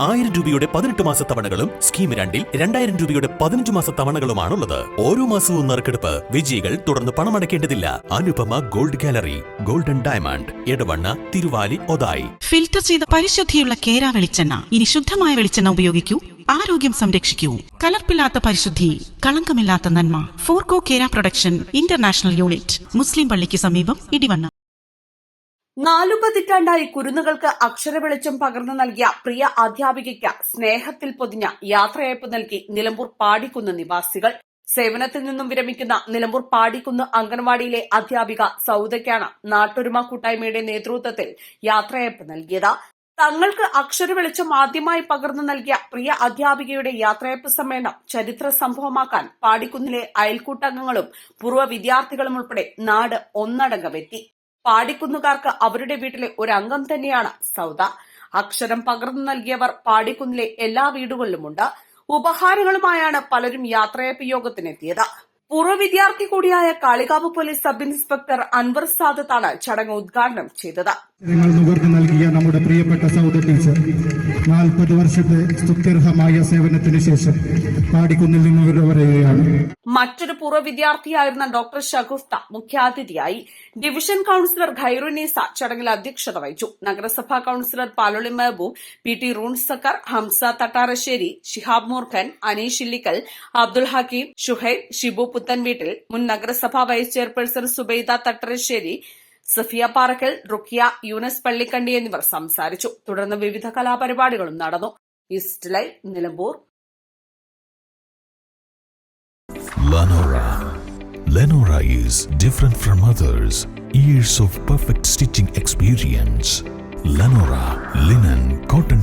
ആയിരം രൂപയുടെ പതിനെട്ട് മാസ തവണകളും സ്കീം രണ്ടിൽ രണ്ടായിരം രൂപയുടെ പതിനഞ്ച് മാസ തവണകളുമാണുള്ളത്. ഓരോ മാസവും നറുക്കെടുപ്പ് വിജയികൾ തുടർന്ന് പണമടയ്ക്കേണ്ടതില്ല. Anupama gold gallery golden diamond Edavanna Thiruvali Othayi. Filter ചെയ്ത പരിശുദ്ധിയുള്ള കേര വെളിച്ചെണ്ണ. ഇനി ശുദ്ധമായ വെളിച്ചെണ്ണ ഉപയോഗിക്കൂ. ആരോഗ്യം സംരക്ഷിക്കൂ. കലർപ്പില്ലാത്ത പരിശുദ്ധി കളങ്കമില്ലാത്ത നന്മ. ഫോർകോ കേര പ്രൊഡക്ഷൻ ഇന്റർനാഷണൽ യൂണിറ്റ് മുസ്ലിം പള്ളിക്ക് സമീപം ഇടിവണ്ണ. നാലു പതിറ്റാണ്ടായി കുരുന്നുകൾക്ക് അക്ഷരവെളിച്ചം പകർന്നു നൽകിയ പ്രിയ അധ്യാപികയ്ക്ക് സ്നേഹത്തിൽ പൊതിഞ്ഞ യാത്രയയപ്പ് നൽകി നിലമ്പൂർ പാടിക്കുന്ന് നിവാസികൾ. സേവനത്തിൽ നിന്നും വിരമിക്കുന്ന നിലമ്പൂർ പാടിക്കുന്ന് അംഗൻവാടിയിലെ അധ്യാപിക സൗദയ്ക്കാണ് നാട്ടൊരുമ കൂട്ടായ്മയുടെ നേതൃത്വത്തിൽ യാത്രയയപ്പ് നൽകിയത്. തങ്ങൾക്ക് അക്ഷരവെളിച്ചം ആദ്യമായി പകർന്നു നൽകിയ പ്രിയ അധ്യാപികയുടെ യാത്രയപ്പ് സമ്മേളനം ചരിത്ര സംഭവമാക്കാൻ പാടിക്കുന്നിലെ അയൽക്കൂട്ടംഗങ്ങളും പൂർവ വിദ്യാർത്ഥികളും ഉൾപ്പെടെ നാട് ഒന്നടങ്കമെത്തി പാടിക്കുന്നുകാർക്ക് അവരുടെ വീട്ടിലെ ഒരു അംഗം തന്നെയാണ് സൗദ. അക്ഷരം പകർന്നു നൽകിയവർ പാടിക്കുന്നിലെ എല്ലാ വീടുകളിലുമുണ്ട്. ഉപഹാരങ്ങളുമായാണ് പലരും യാത്രയപ്പ് യോഗത്തിനെത്തിയത്. പൂർവ വിദ്യാർത്ഥി കൂടിയായ Kalikavu police sub inspector Anwar സാദത്താണ് ചടങ്ങ് ഉദ്ഘാടനം ചെയ്തത്. ഞങ്ങൾ നുകർന്നു നൽകിയ നമ്മുടെ പ്രിയപ്പെട്ട സൗദ ടീച്ചർ നാൽപ്പത് വർഷത്തെ സ്തുത്യർഹമായ സേവനത്തിന് ശേഷം പാടിക്കുന്നിൽ നിന്ന് പറയുകയാണ് മറ്റൊരു പൂർവ വിദ്യാർത്ഥിയായിരുന്ന ഡോക്ടർ ഷഗുഫ്ത മുഖ്യാതിഥിയായി. ഡിവിഷൻ കൌൺസിലർ ഖൈറുനീസ ചടങ്ങിൽ അധ്യക്ഷത വഹിച്ചു. നഗരസഭാ councillor Paloli Mehaboob P T റൂൺസക്കർ Hamza Thattarassery Shihab Moorkhan Aneesh Illikkal Abdul Hakeem Shuhaib Shibu Puthenveettil മുൻ നഗരസഭാ വൈസ് ചെയർപേഴ്സൺ സുബൈദ തട്ടരശ്ശേരി സഫിയ പാറക്കൽ റുക്കിയ യൂനസ് പള്ളിക്കണ്ടി എന്നിവർ സംസാരിച്ചു തുടർന്ന് വിവിധ കലാപരിപാടികളും നടന്നു east live Nilambur Lenora. Lenora is different from others. Years of perfect stitching experience. Lenora linen, cotton